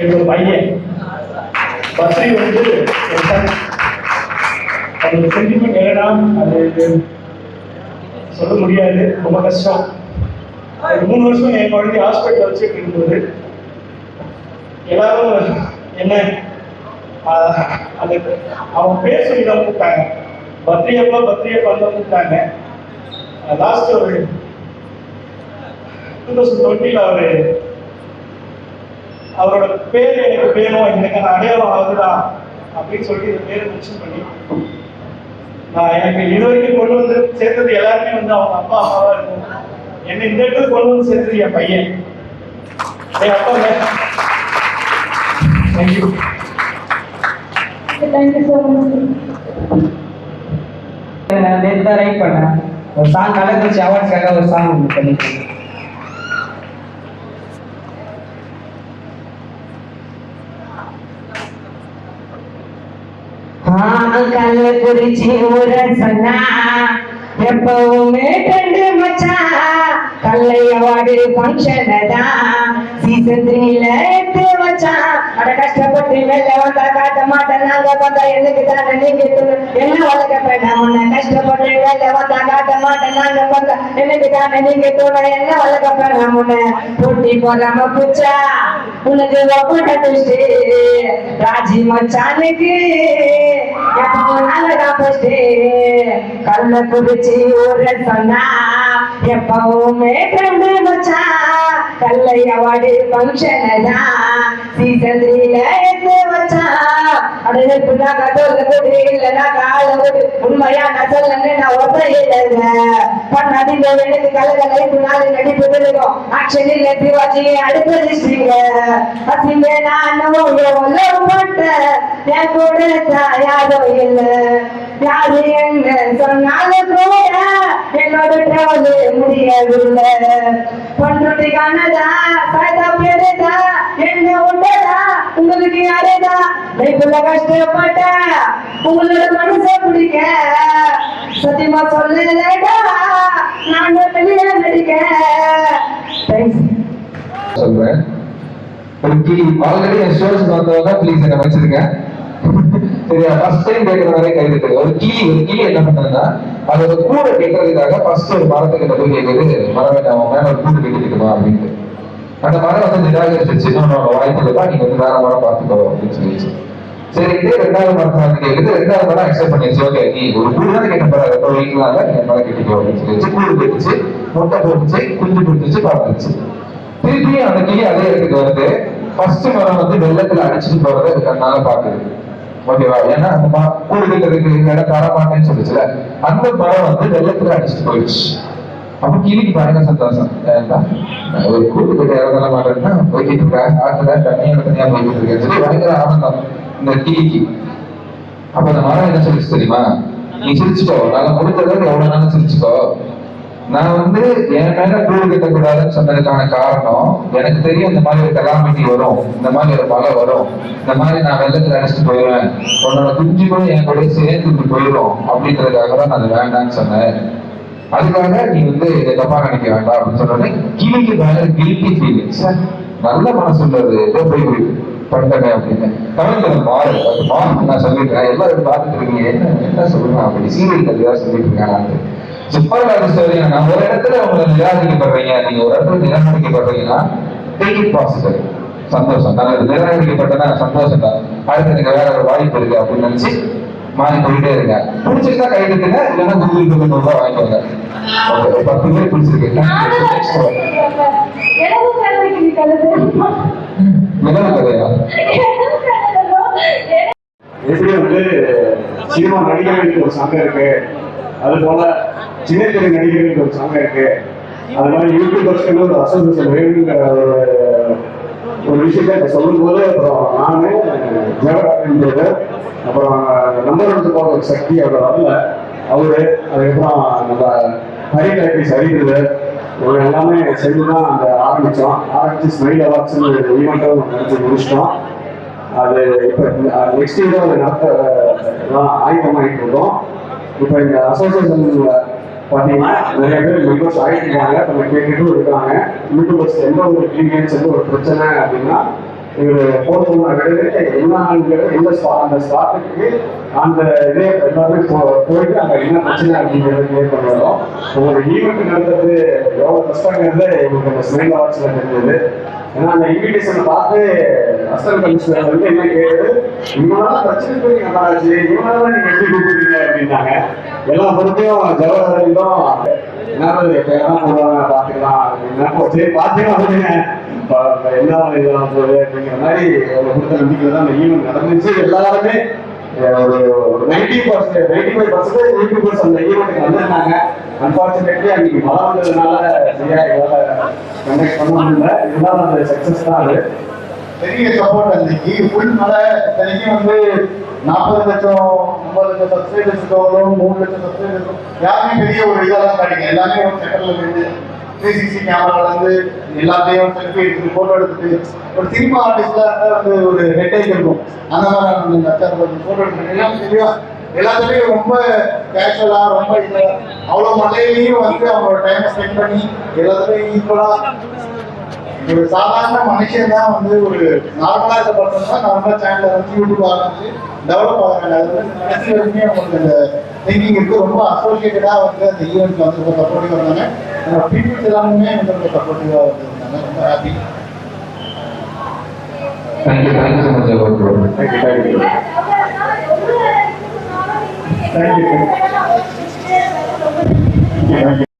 என்னோட பையன். பஸ்ரி வந்து என் அது சென்டிமெண்ட் என்னடா? அது சொல்ல முடியாது. ரொம்ப கஷ்டம். மூணு வருஷம் என் குழந்தை ஹாஸ்பிட்டல் வச்சுட்டு இருக்கும்போது எல்லாரும் என்ன அது அந்த அவன் பேர் சொல்லி தான் கூப்பிட்டாங்க. பத்ரியப்பா பத்ரியப்பா தான் கூப்பிட்டாங்க. லாஸ்ட் ஒரு டூ தௌசண்ட் டுவெண்ட்டியில் அவர் அவரோட பேர் எனக்கு வேணும் எனக்கான அடையாளம் அவர்தான் அப்படின்னு சொல்லிட்டு இந்த பேரை மென்ஷன் பண்ணி நான் எனக்கு இது வரைக்கும் கொண்டு வந்து சேர்த்தது எல்லாருமே வந்து அவங்க அப்பா அம்மாவா இருக்கும். என்னை இந்த இடத்துல கொண்டு வந்து சேர்த்தது என் பையன். என் அப்பா தேங்க்யூ நேற்று தான் ரைட் பண்ணேன். ஒரு சாங் கலந்துச்சு அவார்ட்ஸ்க்காக ஒரு சாங் பண்ணிருக்கேன் கள்ளக்குறிச்சி ஊர சொன்னா எப்பவுமே கண்டு மச்சா. கல்லையவாடு அவார்டு ஃபங்க்ஷன் தான் சீசன் த்ரீல எடுத்து வச்சான் அட கஷ்டப்பட்டு வெளில வந்தா காட்ட மாட்டேன் நாங்க வந்தா எனக்கு தானே நீங்க துணை. என்ன வளர்க்க வேண்டாம் உன்னை கஷ்டப்பட்டு வெளில வந்தா காட்ட மாட்டேன் நாங்க வந்தா எனக்கு தானே நீங்க துணை என்ன வளர்க்க வேண்டாம் உன்னை போட்டி போடாம புச்சா உனக்கு ஒப்பட்ட துஷ்டி ராஜி மச்சானுக்கு எப்போ நல்லதான் ஃபர்ஸ்ட் கல்ல குடிச்சு ஒரு சொன்னா எப்பவுமே கண்டு மச்சான் கல்லை அவார்டு ஃபங்க்ஷன் தான் சீசன் த்ரீல எடுத்து வச்சான் அடையப்புனா கடவுள கொடு கால கொடு உண்மையா நான் நான் ஒத்த இல்லைங்க பண்ணாதீங்க எனக்கு கலக லைஃப் நாலு நடிப்பு இருக்கும் ஆக்ஷன் இல்ல சிவாஜி அடுத்த அசிங்க நானும் எவ்வளவு பட்டேன் என் கூட தான் யாரும் யாரு என்ன சொன்னாலும் கூட என்னோட டிராவல் முடியவில்லை. பண்ருட்டி காணதா சாய்தா பேருதா என்ன உண்டதா உங்களுக்கு யாரேதா? லைஃப்ல கஷ்டப்பட்ட உங்களோட மனசை பிடிக்க. சத்தியமா சொல்லலடா நான் வெளியே நடிக்க. சொல்றேன். ஆல்ரெடி என் ஷோஸ் வந்தவங்க ப்ளீஸ் என்ன வச்சிருங்க சரியா? ஃபர்ஸ்ட் டைம் கேட்கற வரை கை ஒரு கிளி ஒரு கிளி என்ன பண்ணதுன்னா அதோட கூடை கேட்கறதுக்காக ஃபர்ஸ்ட் ஒரு மரத்துக்கிட்ட போய் கேட்குது மரம் வேண்டாம் அவன் மேல ஒரு கூடு கட்டிக்கிட்டுமா? அப்படின்ட்டு. அந்த மரம் வந்து நிராகரிச்சிச்சு இன்னொரு வாய்ப்பு இல்லப்பா நீங்க வந்து வேற மரம் பார்த்துக்கோ அப்படின்னு சொல்லிச்சு சரி இதே ரெண்டாவது மரத்தை வந்து கேட்குது ரெண்டாவது மரம் அக்செப்ட் பண்ணிடுச்சு ஓகே நீ ஒரு கூடு தான் கேட்ட போற. ரெண்டு வீக்கலாம் நீ என் மரம் கட்டிக்கோ அப்படின்னு சொல்லிச்சு கூடு கட்டுச்சு முட்டை போட்டுச்சு குஞ்சு கொடுத்துச்சு பார்த்துச்சு திருப்பி அந்த கிளி அதே இடத்துக்கு வந்து ஃபர்ஸ்ட் மரம் வந்து வெள்ளத்துல அடிச்சுட்டு போறதை கண்ணால பாக்குது ஓகேவா? ஏன்னா அந்த ம- கூடு இடம் தரமாட்டேன்னு மாட்டேன்னு அந்த மரம் வந்து வெள்ளத்துல அடிச்சுட்டு போயிடுச்சு. அப்ப கிளிக்கு பயங்கர சந்தோஷம். ஏன்டா ஒரு கூட்டுக்கிட்ட கட்ட மாட்டேன்னா போய்கிட்டு இருக்கேன் ஆற்றுல தனியா தனியா போய்கிட்டு இருக்கேன். சொல்லி பயங்கர ஆனந்தம் இந்த கிளிக்கு அப்ப அந்த மரம் என்ன சொல்லிச்சு தெரியுமா? நீ சிரிச்சுக்கோ நாங்க முடிஞ்சளவுக்கு எவ்வளவு நாளும் சிரிச்சுக்கோ. நான் வந்து என் மேல கூடு கட்டக்கூடாதுன்னு சொன்னதுக்கான காரணம் எனக்கு தெரியும் இந்த மாதிரி ஒரு கலாமிட்டி வரும் இந்த மாதிரி ஒரு மழை வரும் இந்த மாதிரி நான் வெள்ளத்துல அடிச்சுட்டு போயிடுவேன் உன்னோட குஞ்சு கூட என் கூட சேர்ந்து போயிடும் அப்படின்றதுக்காக தான் நான் அது வேண்டாம்னு சொன்னேன். அதுக்காக நீ வந்து இதை தப்பா நினைக்க வேண்டாம் அப்படின்னு சொன்னோடனே கிளிக்கு பயங்கர கில்ட்டி சார் நல்ல மனசு உள்ளது ஏதோ போய் பண்ணிட்டேன் அப்படின்னு. தமிழ்ல மாறு அது மாறு நான் சொல்லிட்டேன். எல்லாரும் பார்த்துட்டு இருக்கீங்க என்ன என்ன சொல்லுங்க அப்படி சீரியல் கதையா சொல்லிட்டு இருக்காங்க. சூப்பர் ஸ்டோரி நான் ஒரு இடத்துல உங்களை நிராகரிக்கப்படுறீங்க. நீங்க ஒரு இடத்துல நிராகரிக்கப்படுறீங்கன்னா டேக் பாசிட்டிவ் சந்தோஷம். நான் இது நிராகரிக்கப்பட்டனா சந்தோஷம் தான். அடுத்து எனக்கு வேற ஒரு வாய்ப்பு இருக்கு அப்படின்னு நினைச்சு மாறி போயிட்டே இருங்க. பிடிச்சிருந்தா கை தட்டுங்க. இல்லைன்னா கூகுள் பே நூறு ரூபாய் வாங்கிக்கோங்க ஓகே பத்து பேர் பிடிச்சிருக்கு நிலவு கதையா? எப்படி வந்து சினிமா நடிகர்களுக்கு ஒரு சங்கம் இருக்கு? அது போல சின்ன திரை நடிகர்கள் ஒரு சாங் இருக்கு. அதனால மாதிரி யூடியூபர்ஸ்க்கு ஒரு அசோசியேஷன் வேணுங்கிற ஒரு ஒரு விஷயத்த சொல்லும் சொல்லும்போது அப்புறம் நானு ஜெகராஜ் அப்புறம் நம்பர் எடுத்து போகிற ஒரு சக்தி அவர் வரல. அவரு அதுக்கப்புறம் நம்ம ஹரி டைபிஸ் ஹரிகிறது இவங்க எல்லாமே சேர்ந்து தான் அந்த ஆரம்பித்தோம் ஆரம்பிச்சு ஸ்மைல் அவார்ட்ஸ்னு ஒரு ஈவெண்ட்டும் நடத்தி முடிச்சிட்டோம். அது இப்போ நெக்ஸ்ட் இயர் அது நடத்த எல்லாம் ஆயுதமாகிட்டு இருக்கோம். இப்போ இந்த அசோசியேஷன் பார்த்தீங்கன்னா நிறைய பேர் மெம்பர்ஸ் ஆகிட்டு நம்ம கேட்டுட்டும் இருக்காங்க. யூடியூபர்ஸ் எந்த ஒரு கிளிகன்ஸ் எந்த ஒரு பிரச்சனை அப்படின்னா இவர் ஃபோன் பண்ணாங்க என்னங்கிறது எந்த ஸ்பா அந்த ஸ்பாட்டுக்கு அந்த இதே எல்லாமே போ- போயிட்டு அங்கே என்ன பிரச்சனை அப்படிங்கிறத கிளியர் பண்ணுறோம் ஒரு ஈவெண்ட் நடந்தது எவ்வளோ கஷ்டங்கிறது எங்களுக்கு அந்த ஸ்மெயில் ஆர்ட்ஸில் தெரிஞ்சது ஏன்னா அந்த இன்விடேஷன் பார்த்து அஸ்தன் கமிஷனர் வந்து என்ன கேட்டு இவங்களால பிரச்சனை போய் நல்லாச்சு இவங்களால நீங்க எப்படி கூப்பிடுறீங்க? அப்படின்னாங்க. எல்லா பொறுத்தையும் ஜவஹர்லாலும் என்ன பேரெல்லாம் போடுவாங்க பார்த்துக்கலாம் அப்படின்னா சரி பார்த்துக்கலாம் அப்படிங்க என்ன இதெல்லாம் போகுது? அப்படிங்கிற மாதிரி அவங்க கொடுத்த நம்பிக்கை தான் அந்த ஈவெண்ட் நடந்துச்சு. எல்லாருமே ஒரு ninety percent ninety five percentage YouTubers அந்த ஈவெண்ட்டுக்கு வந்திருந்தாங்க. அன்பார்ச்சுனேட்லி அன்னைக்கு மழை வந்ததுனால சரியா எங்களால் கண்டக்ட் பண்ண முடியல. இருந்தாலும் அந்த சக்ஸஸ் தான் அது. பெரிய சப்போர்ட் அன்னைக்கு. ஃபுல் மழை இத்தனைக்கும் வந்து நாற்பது லட்சம் ஐம்பது லட்சம் சப்ஸ்கிரைபர்ஸ் வரும் மூணு லட்சம் சப்ஸ்கிரைபர்ஸ் யாருமே பெரிய ஒரு இதெல்லாம் காட்டிங்க எல்லாமே ஒரு செட்டரில் இருந்து த்ரீ சிக்ஸ்டி கேமரால இருந்து எல்லாத்தையும் செல்ஃபி எடுத்து ஃபோட்டோ எடுத்துட்டு ஒரு சினிமா ஆர்டிஸ்ட்ல வந்து ஒரு ஹெட்டேஜ் இருக்கும். அந்த மாதிரி ஃபோட்டோ அச்சார் எடுத்துட்டு. எல்லாம் தெரியும் எல்லாத்துலயும் ரொம்ப கேஷுவலா ரொம்ப இல்ல அவ்வளவு மழையிலையும் வந்து அவங்களோட டைமை ஸ்பெண்ட் பண்ணி எல்லாத்துலயும் ஈக்குவலா ஒரு சாதாரண மனுஷன் தான் வந்து ஒரு நார்மலா இருக்க பர்சன் தான் நார்மலா சேனல் வந்து யூடியூப் ஆரம்பிச்சு டெவலப் ஆகுறாங்க அது வந்து கடைசி வரைக்குமே அவங்களுக்கு அந்த திங்கிங் இருக்கு. ரொம்ப அசோசியேட்டடா வந்து அந்த ஈவெண்ட்ல வந்து ரொம்ப சப்போர்ட்டிவா இருந்தாங்க. நம்ம பீப்புள்ஸ் எல்லாருமே வந்து ரொம்ப சப்போர்ட்டிவா இருந்தாங்க. ரொம்ப happy so much Jawahar bro thank you thank you Thank you. Thank you. Thank you.